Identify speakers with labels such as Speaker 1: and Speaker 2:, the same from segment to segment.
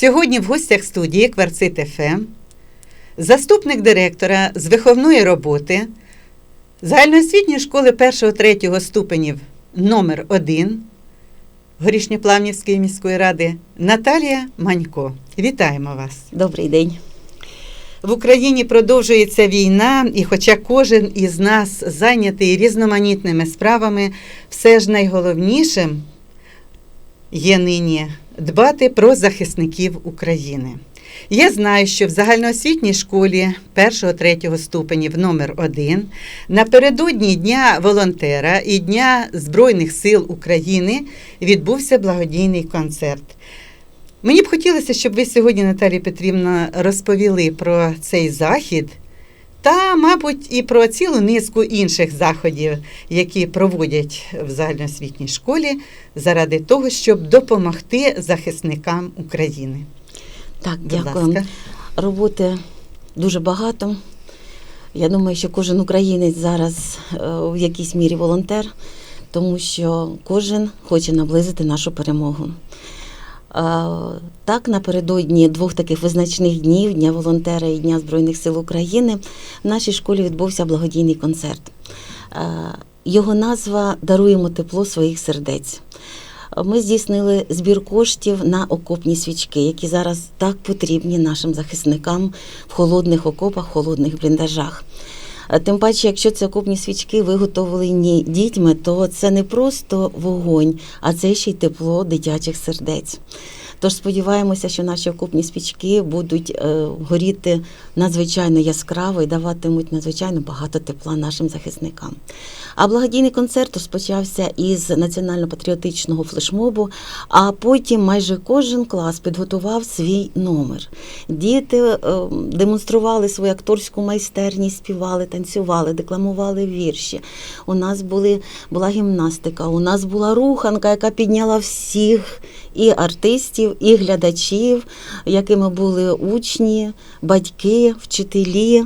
Speaker 1: Сьогодні в гостях студії Кварцит ФМ, заступник директора з виховної роботи загальноосвітньої школи 1-3 ступенів номер 1 Горішньоплавнівської міської ради Наталія Манько. Вітаємо вас!
Speaker 2: Добрий день.
Speaker 1: В Україні продовжується війна, і хоча кожен із нас зайнятий різноманітними справами, все ж найголовнішим є нині дбати про захисників України. Я знаю, що в загальноосвітній школі 1-3 ступенів номер 1 напередодні Дня волонтера і Дня Збройних сил України відбувся благодійний концерт. Мені б хотілося, щоб ви сьогодні, Наталія Петрівна, розповіли про цей захід та, мабуть, і про цілу низку інших заходів, які проводять в загальноосвітній школі заради того, щоб допомогти захисникам України.
Speaker 2: Так,
Speaker 1: Будь
Speaker 2: дякую.
Speaker 1: ласка.
Speaker 2: Роботи дуже багато. Я думаю, що кожен українець зараз е, в якійсь мірі волонтер, тому що кожен хоче наблизити нашу перемогу. Так, напередодні двох таких визначних днів Дня волонтера і Дня Збройних сил України в нашій школі відбувся благодійний концерт. Його назва Даруємо тепло своїх сердець. Ми здійснили збір коштів на окопні свічки, які зараз так потрібні нашим захисникам в холодних окопах, холодних бліндажах. Тим паче, якщо це окопні свічки виготовлені дітьми, то це не просто вогонь, а це ще й тепло дитячих сердець. Тож сподіваємося, що наші окопні свічки будуть е, горіти надзвичайно яскраво і даватимуть надзвичайно багато тепла нашим захисникам. А благодійний концерт розпочався із національно-патріотичного флешмобу, а потім майже кожен клас підготував свій номер. Діти е, демонстрували свою акторську майстерність, співали, танцювали, декламували вірші. У нас були, була гімнастика, у нас була руханка, яка підняла всіх і артистів, і глядачів, якими були учні, батьки, вчителі.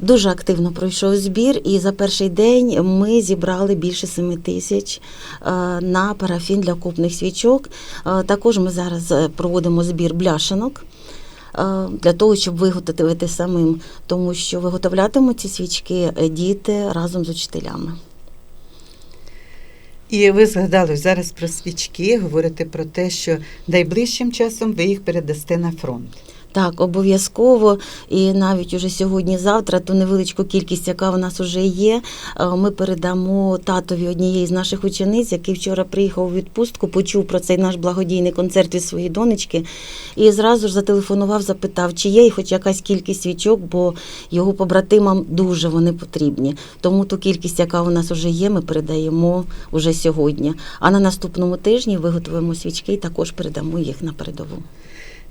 Speaker 2: Дуже активно пройшов збір, і за перший день ми зібрали більше 7 тисяч е, на парафін для окопних свічок. Е, Також ми зараз е, проводимо збір бляшанок. е, Для того, щоб виготовити самим, тому що виготовлятимуть ці свічки е, діти разом з учителями.
Speaker 1: І ви згадали зараз про свічки, говорите про те, що найближчим часом ви їх передасте на фронт.
Speaker 2: Так, обов'язково. І навіть уже сьогодні-завтра ту невеличку кількість, яка в нас вже є, е, ми передамо татові однієї з наших учениць, який вчора приїхав у відпустку, почув про цей наш благодійний концерт від своєї донечки, і зразу ж зателефонував, запитав, чи є хоч якась кількість свічок, бо його побратимам дуже вони потрібні. Тому ту кількість, яка у нас вже є, ми передаємо уже сьогодні. А на наступному тижні виготовимо свічки і також передамо їх на передову.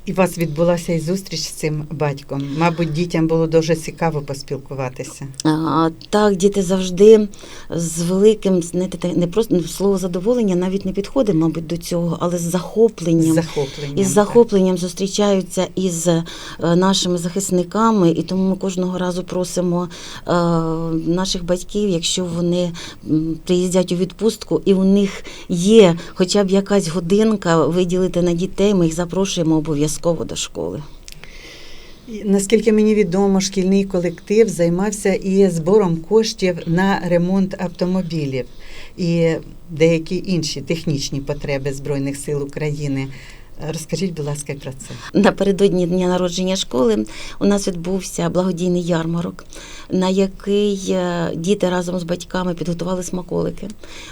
Speaker 1: І у вас відбулася і зустріч з цим батьком. Мабуть, дітям було дуже цікаво поспілкуватися.
Speaker 2: А, Так, діти завжди з великим знаєте, не просто ну, слово задоволення навіть не підходить, мабуть, до цього, але з
Speaker 1: З
Speaker 2: захопленням.
Speaker 1: захопленням.
Speaker 2: Із
Speaker 1: так.
Speaker 2: захопленням зустрічаються із е, нашими захисниками, і тому ми кожного разу просимо е, наших батьків, якщо вони приїздять у відпустку, і у них є хоча б якась годинка виділити на дітей, ми їх запрошуємо обов'язково до школи.
Speaker 1: Наскільки мені відомо, шкільний колектив займався і збором коштів на ремонт автомобілів і деякі інші технічні потреби Збройних сил України. Розкажіть, будь ласка, про це.
Speaker 2: Напередодні дня народження школи у нас відбувся благодійний ярмарок, на який е, діти разом з батьками підготували смаколики,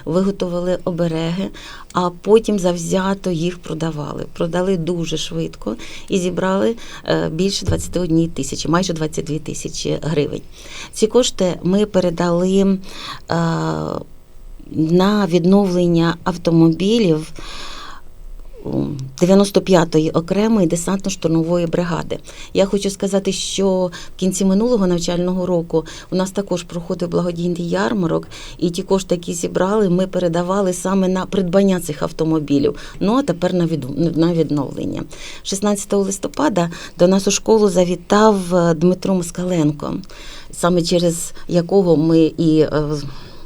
Speaker 2: виготовили обереги, а потім завзято їх продавали. Продали дуже швидко і зібрали е, більше 21 тисячі, майже 22 тисячі гривень. Ці кошти ми передали е, на відновлення автомобілів. 95-ї окремої десантно-штурмової бригади. Я хочу сказати, що в кінці минулого навчального року у нас також проходив благодійний ярмарок, і ті кошти, які зібрали, ми передавали саме на придбання цих автомобілів. Ну а тепер на від- на відновлення. 16 листопада до нас у школу завітав е, Дмитро Москаленко, саме через якого ми і е,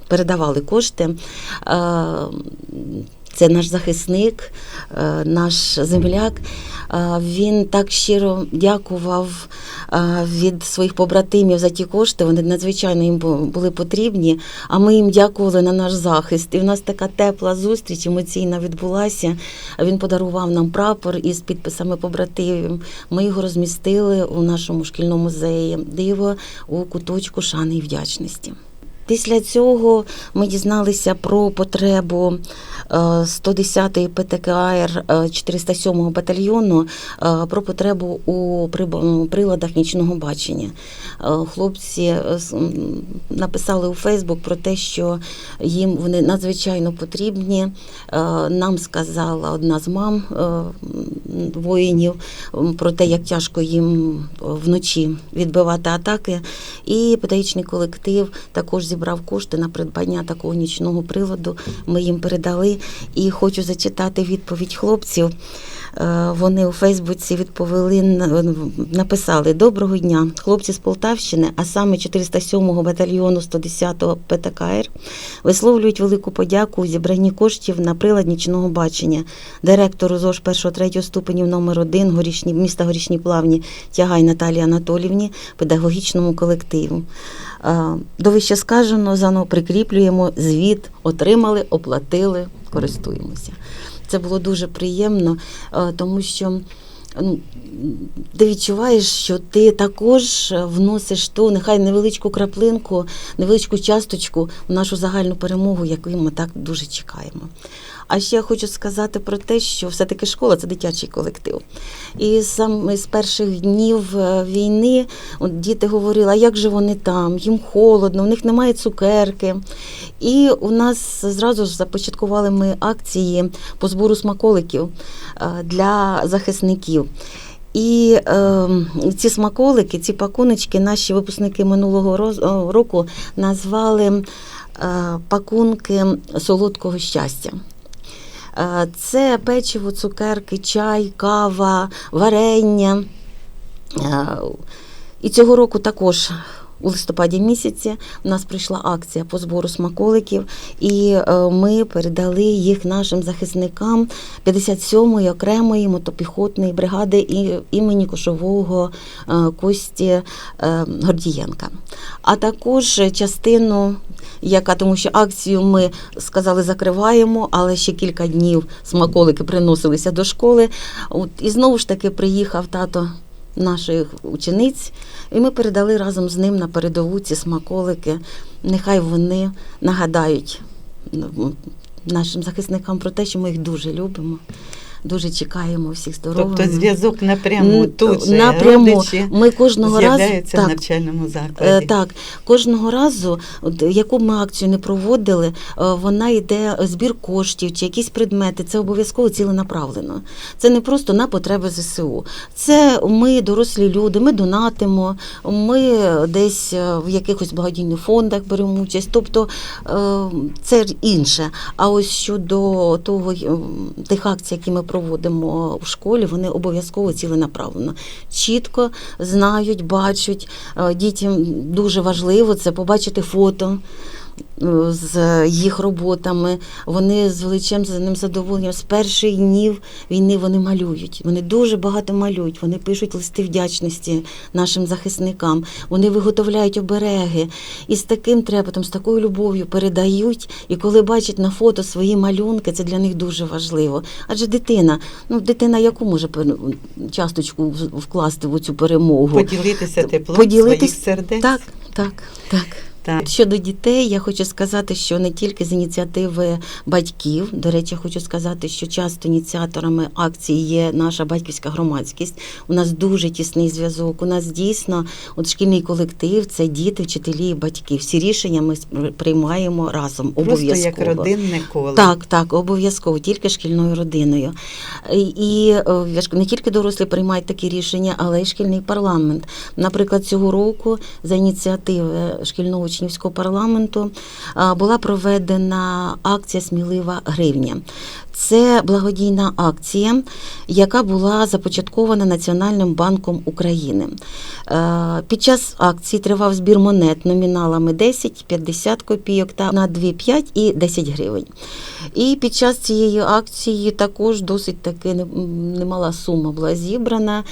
Speaker 2: передавали кошти. Це наш захисник, е, наш земляк. Е, Він так щиро дякував е, від своїх побратимів за ті кошти. Вони надзвичайно їм були потрібні. А ми їм дякували на наш захист. І в нас така тепла зустріч емоційна відбулася. Він подарував нам прапор із підписами побратимів. Ми його розмістили у нашому шкільному музеї диво у куточку шани і вдячності. Після цього ми дізналися про потребу е, 110-ї ПТКР е, 407-го батальйону, е, про потребу у приладах нічного бачення. Е, Хлопці е, написали у Фейсбук про те, що їм вони надзвичайно потрібні. Е, Нам сказала одна з мам е, воїнів про те, як тяжко їм е, вночі відбивати атаки. І педагогічний колектив також зібрав кошти на придбання такого нічного приладу. Ми їм передали. І хочу зачитати відповідь хлопців. Е, Вони у Фейсбуці відповіли на- написали Доброго дня, хлопці з Полтавщини, а саме 407-го батальйону 110-го ПТКР висловлюють велику подяку у зібранні коштів на прилад нічного бачення директору ЗОЖ 1-3 ступенів номер 1 горішні, міста Горішні Плавні Тягай Наталії Анатолівні, педагогічному колективу. Е, До вищесказаного заново прикріплюємо звіт, отримали, оплатили, користуємося. Це було дуже приємно, е, тому що ти відчуваєш, що ти також вносиш ту нехай невеличку краплинку, невеличку часточку в нашу загальну перемогу, яку ми так дуже чекаємо. А ще я хочу сказати про те, що все-таки школа це дитячий колектив. І саме з перших днів е, війни от діти говорили, а як же вони там, їм холодно, у них немає цукерки. І у нас зразу ж започаткували ми акції по збору смаколиків е, для захисників. І е, ці смаколики, ці пакуночки наші випускники минулого роз- року назвали е, пакунки солодкого щастя. Е, Це печиво, цукерки, чай, кава, варення. Е, І цього року також у листопаді місяці у нас прийшла акція по збору смаколиків, і е, ми передали їх нашим захисникам 57-ї окремої мотопіхотної бригади імені Кошового е, Кості е, Гордієнка. А також частину яка тому що акцію ми сказали закриваємо, але ще кілька днів смаколики приносилися до школи. От і знову ж таки приїхав тато наших учениць, і ми передали разом з ним на передову ці смаколики. Нехай вони нагадають нашим захисникам про те, що ми їх дуже любимо, дуже чекаємо всіх здоровими.
Speaker 1: Тобто зв'язок напряму тут же
Speaker 2: напряму.
Speaker 1: родичі
Speaker 2: Ми кожного разу
Speaker 1: з'являються в
Speaker 2: так,
Speaker 1: навчальному
Speaker 2: Е,
Speaker 1: закладі.
Speaker 2: Так, кожного разу, от, яку б ми акцію не проводили, е, вона йде е, збір коштів чи якісь предмети. Це обов'язково ціленаправлено. Це не просто на потреби ЗСУ. Це ми, дорослі люди, ми донатимо, ми десь в якихось благодійних фондах беремо участь. Тобто це інше. А ось щодо того, тих акцій, які ми проводимо в школі, вони обов'язково ціленаправлено. Чітко знають, бачать. Е, Дітям дуже важливо це побачити фото. Е, З їх роботами вони з величезним задоволенням з перших днів війни вони малюють. Вони дуже багато малюють. Вони пишуть листи вдячності нашим захисникам. Вони виготовляють обереги і з таким трепетом, з такою любов'ю передають. І коли бачать на фото свої малюнки, це для них дуже важливо. Адже дитина, ну дитина яку може часточку вкласти в цю перемогу?
Speaker 1: Поділитися теплом
Speaker 2: Поділитись-
Speaker 1: своїх сердець.
Speaker 2: Так, так, так.
Speaker 1: Так.
Speaker 2: Щодо дітей, я хочу сказати, що не тільки з ініціативи батьків. До речі, хочу сказати, що часто ініціаторами акції є наша батьківська громадськість. У нас дуже тісний зв'язок. У нас дійсно от шкільний колектив це діти, вчителі і батьки. Всі рішення ми приймаємо разом.
Speaker 1: Просто як родинне коло.
Speaker 2: Так, так, обов'язково, тільки шкільною родиною. І, е, не тільки дорослі приймають такі рішення, але й шкільний парламент. Наприклад, цього року за ініціативи шкільного учнівського парламенту була проведена акція Смілива гривня. Це благодійна акція, яка була започаткована Національним банком України. Під час акції тривав збір монет номіналами 10, 50 копійок та на 2, 5 і 10 гривень. І під час цієї акції також досить таки немала сума була зібрана,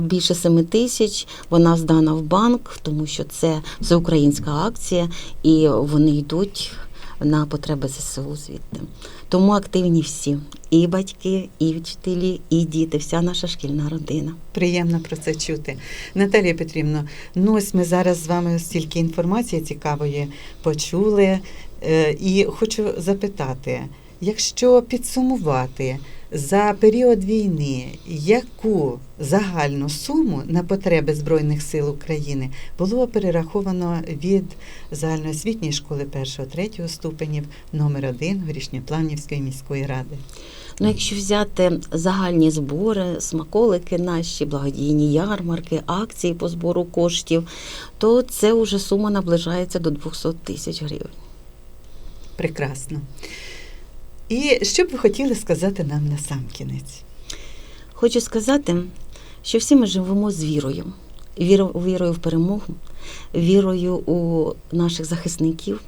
Speaker 2: більше 7 тисяч. Вона здана в банк, тому що це всеукраїнська акція, і вони йдуть на потреби ЗСУ звідти. Тому активні всі і батьки, і вчителі, і діти, вся наша шкільна родина.
Speaker 1: Приємно про це чути. Наталія Петрівна, ну ось ми зараз з вами стільки інформації цікавої почули. Е, І хочу запитати, якщо підсумувати за період війни, яку загальну суму на потреби Збройних сил України було перераховано від загальноосвітньої школи 1-3 ступенів номер 1 Горішньопланівської міської ради?
Speaker 2: Ну, якщо взяти загальні збори, смаколики наші, благодійні ярмарки, акції по збору коштів, то це вже сума наближається до 200 тисяч гривень.
Speaker 1: Прекрасно. І що б ви хотіли сказати нам на сам кінець?
Speaker 2: Хочу сказати, що всі ми живемо з вірою. Вірою в перемогу, вірою у наших захисників,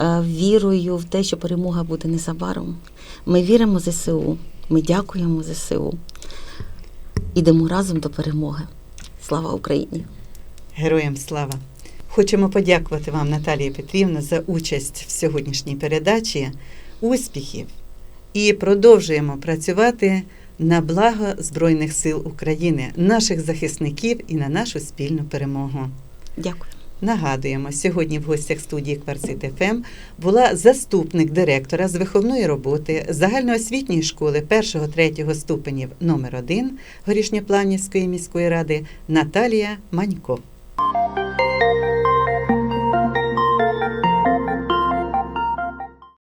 Speaker 2: е, вірою в те, що перемога буде незабаром. Ми віримо ЗСУ, ми дякуємо ЗСУ. Ідемо разом до перемоги. Слава Україні!
Speaker 1: Героям слава! Хочемо подякувати вам, Наталія Петрівна, за участь в сьогоднішній передачі. Успіхів! І продовжуємо працювати на благо Збройних сил України, наших захисників і на нашу спільну перемогу.
Speaker 2: Дякую.
Speaker 1: Нагадуємо, сьогодні в гостях студії Кварцит ФМ була заступник директора з виховної роботи загальноосвітньої школи 1-3 ступенів номер 1 Горішньопланівської міської ради Наталія Манько.